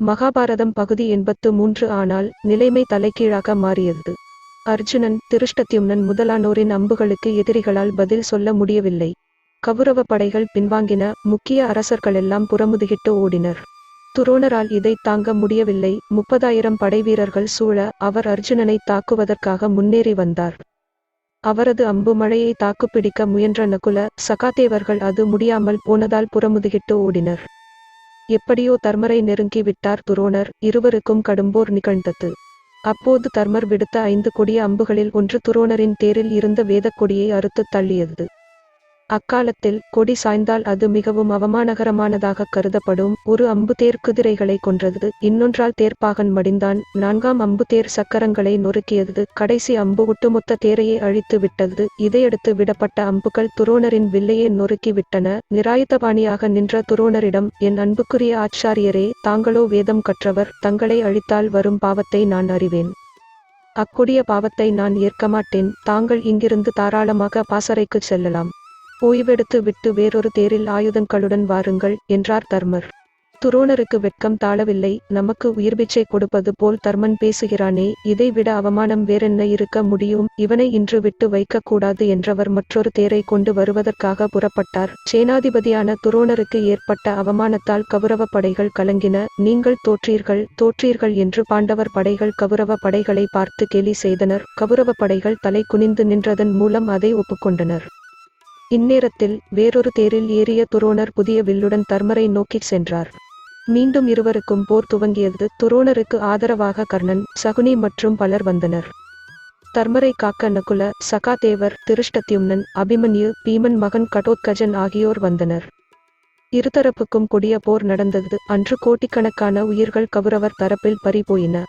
மகாபாரதம் பகுதி எண்பத்து மூன்று ஆனால் நிலைமை தலைகீழாக மாறியது. அர்ஜுனன் திருஷ்டத்யும்னன் முதலானோரின் அம்புகளுக்கு எதிரிகளால் பதில் சொல்ல முடியவில்லை. கவுரவ படைகள் பின்வாங்கின முக்கிய அரசர்களெல்லாம் புறமுதுகிட்டு ஓடினர். துரோணரால் இதை தாங்க முடியவில்லை. முப்பதாயிரம் படைவீரர்கள் சூழ அவர் அர்ஜுனனை தாக்குவதற்காக முன்னேறி வந்தார். அவரது அம்பு மழையை தாக்குப்பிடிக்க முயன்ற நகுல சகாதேவர்கள் அது முடியாமல் போனதால் புறமுதுகிட்டு ஓடினர். எப்படியோ தர்மரை நெருங்கி விட்டார் துரோணர் இருவருக்கும் கடும்போர் நிகழ்ந்தது. அப்போது தர்மர் விடுத்த ஐந்து கொடிய அம்புகளில் ஒன்று துரோணரின் தேரில் இருந்த வேதக் கொடியை அறுத்துத் தள்ளியது. அக்காலத்தில் கொடி சாய்ந்தால் அது மிகவும் அவமானகரமானதாக கருதப்படும். ஒரு அம்புதேர் குதிரைகளை கொன்றது. இன்னொன்றால் தேர்ப்பாகன் மடிந்தான். நான்காம் அம்புதேர் சக்கரங்களை நொறுக்கியது. கடைசி அம்பு ஒட்டுமொத்த தேரையை அழித்து விட்டது. இதையடுத்து விடப்பட்ட அம்புகள் துரோணரின் வில்லையே நொறுக்கி விட்டன நிராயுதபாணியாக நின்ற துரோணரிடம் என் அன்புக்குரிய ஆச்சாரியரே தாங்களோ வேதம் கற்றவர். தங்களை அழித்தால் வரும் பாவத்தை நான் அறிவேன். அக்கொடிய பாவத்தை நான் ஏற்க மாட்டேன் தாங்கள் இங்கிருந்து தாராளமாக பாசறைக்குச் செல்லலாம். ஓய்வெடுத்து விட்டு வேறொரு தேரில் ஆயுதங்களுடன் வாருங்கள் என்றார் தர்மர். துரோணருக்கு வெட்கம் தாழவில்லை நமக்கு உயிர்பிச்சை கொடுப்பது போல் தர்மன் பேசுகிறானே இதை விட அவமானம் வேறென்ன இருக்க முடியும் இவனை இன்று விட்டு வைக்கக்கூடாது என்றவர் மற்றொரு தேரை கொண்டு வருவதற்காக புறப்பட்டார். சேனாதிபதியான துரோணருக்கு ஏற்பட்ட அவமானத்தால் கௌரவ படைகள் கலங்கின நீங்கள் தோற்றீர்கள் தோற்றீர்கள் என்று பாண்டவர் படைகள் கௌரவ படைகளை பார்த்து கேலி செய்தனர் கௌரவ படைகள் தலை குனிந்து நின்றதன் மூலம் அதை ஒப்புக்கொண்டனர். இந்நேரத்தில் வேறொரு தேரில் ஏறிய துரோணர் புதிய வில்லுடன் தர்மரை நோக்கிச் சென்றார். மீண்டும் இருவருக்கும் போர் துவங்கியது. துரோணருக்கு ஆதரவாக கர்ணன் சகுனி மற்றும் பலர் வந்தனர். தர்மரை காக்க நகுல சகாதேவர் திருஷ்டத்யும்னன் அபிமன்யு பீமன் மகன் கடோத்கஜன் ஆகியோர் வந்தனர். இருதரப்புக்கும் கொடிய போர் நடந்தது. அன்று கோட்டிக்கணக்கான உயிர்கள் கவுரவர் தரப்பில் பறிபோயின.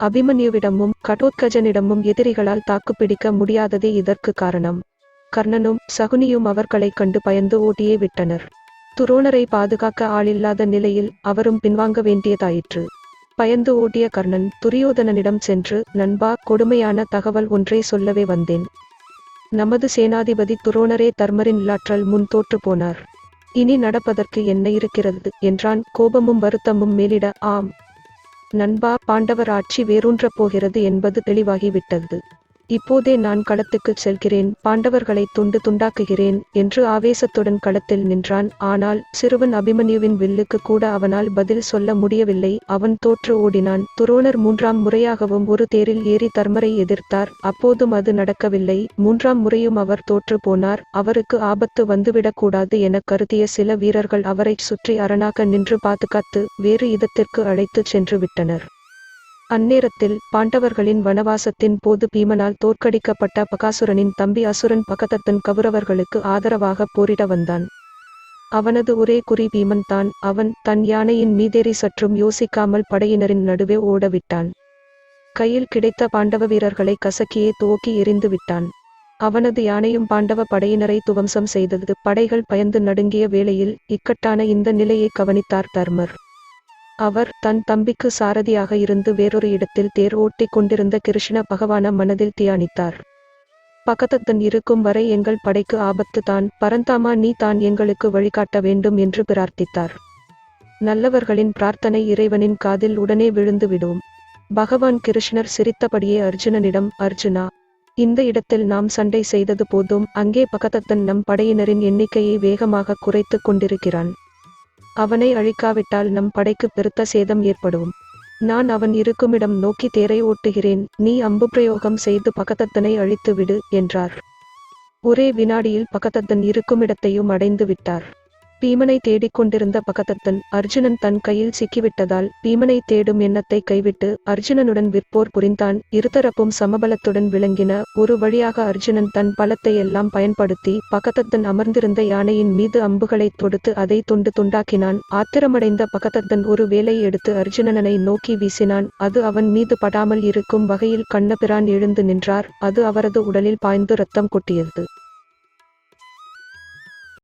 அபிமன்யுவிடமும் கடோத்கஜனிடமும் எதிரிகளால் தாக்குப்பிடிக்க முடியாததே இதற்கு காரணம். கர்ணனும் சகுனியும் அவர்களைக் கண்டு பயந்து ஓட்டியே விட்டனர். துரோணரை பாதுகாக்க ஆளில்லாத நிலையில் அவரும் பின்வாங்க வேண்டியதாயிற்று. பயந்து ஓட்டிய கர்ணன் துரியோதனனிடம் சென்று நண்பா கொடுமையான தகவல் ஒன்றை சொல்லவே வந்தேன். நமது சேனாதிபதி துரோணரே தர்மரின் லாற்றல் முன் தோற்று போனார். இனி நடப்பதற்கு என்ன இருக்கிறது? என்றான். கோபமும் வருத்தமும் மேலிட ஆம். நண்பா பாண்டவர் ஆட்சி வேரூன்றப் போகிறது என்பது தெளிவாகிவிட்டது. இப்போதே நான் களத்துக்குச் செல்கிறேன் பாண்டவர்களை துண்டு துண்டாக்குகிறேன் என்று ஆவேசத்துடன் களத்தில் நின்றான். ஆனால் சிறுவன் அபிமன்யுவின் வில்லுக்கு கூட அவனால் பதில் சொல்ல முடியவில்லை. அவன் தோற்று ஓடினான். துரோணர் மூன்றாம் முறையாகவும் ஒரு தேரில் ஏறி தர்மரை எதிர்த்தார். அப்போதும் அது நடக்கவில்லை. மூன்றாம் முறையும் அவர் தோற்று போனார். அவருக்கு ஆபத்து வந்துவிடக்கூடாது என கருதிய சில வீரர்கள் அவரைச் சுற்றி அரணாக நின்று பாதுகாத்து வேறு இதத்திற்கு அழைத்துச் சென்று விட்டனர். அந்நேரத்தில் பாண்டவர்களின் வனவாசத்தின் போது பீமனால் தோற்கடிக்கப்பட்ட பகாசுரனின் தம்பி அசுரன் பகதத்தன் கவுரவர்களுக்கு ஆதரவாக போரிட வந்தான். அவனது ஒரே குறி பீமன் தான். அவன் தன் யானையின் மீதேறி சற்றும் யோசிக்காமல் படையினரின் நடுவே ஓடவிட்டான். கையில் கிடைத்த பாண்டவ வீரர்களை கசக்கியே துவக்கி எறிந்து விட்டான். அவனது யானையும் பாண்டவ படையினரை துவம்சம் செய்தது. படைகள் பயந்து நடுங்கிய வேளையில் இக்கட்டான இந்த நிலையை கவனித்தார் தர்மர். அவர் தன் தம்பிக்கு சாரதியாக இருந்து வேறொரு இடத்தில் தேர் ஓட்டிக் கொண்டிருந்த கிருஷ்ண பகவான மனதில் தியானித்தார். பகதத்தன் இருக்கும் வரை எங்கள் படைக்கு ஆபத்து தான் பரந்தாமா நீ தான் எங்களுக்கு வழிகாட்ட வேண்டும் என்று பிரார்த்தித்தார். நல்லவர்களின் பிரார்த்தனை இறைவனின் காதில் உடனே விழுந்து விடும். பகவான் கிருஷ்ணர் சிரித்தபடியே அர்ஜுனனிடம் அர்ஜுனா இந்த இடத்தில் நாம் சண்டை செய்தது போதும் அங்கே பகதத்தன் நம் படையினரின் எண்ணிக்கையை வேகமாக குறைத்துக் கொண்டிருக்கிறான். அவனை அழிக்காவிட்டால் நம் படைக்கு பெருத்த சேதம் ஏற்படும். நான் அவன் இருக்குமிடம் நோக்கி தேரை ஓட்டுகிறேன் நீ அம்பு பிரயோகம் செய்து பகதத்தனை அழித்து விடு என்றார். ஒரே வினாடியில் பகதத்தன் இருக்குமிடத்தையும் அடைந்து விட்டார் பீமனை தேடிக் கொண்டிருந்த பகதத்தன் அர்ஜுனன் தன் கையில் சிக்கிவிட்டதால் பீமனை தேடும் எண்ணத்தை கைவிட்டு அர்ஜுனனுடன் விற்போர் புரிந்தான். இருதரப்பும் சமபலத்துடன் விளங்கின ஒரு வழியாக அர்ஜுனன் தன் பலத்தை எல்லாம் பயன்படுத்தி பகதத்தன் அமர்ந்திருந்த யானையின் மீது அம்புகளை தொடுத்து அதை துண்டு துண்டாக்கினான். ஆத்திரமடைந்த பகதத்தன் ஒரு வேலை எடுத்து அர்ஜுனனை நோக்கி வீசினான். அது அவன் மீது படாமல் இருக்கும் வகையில் கண்ணபிரான் எழுந்து நின்றார். அது அவரது உடலில் பாய்ந்து ரத்தம் கொட்டியது.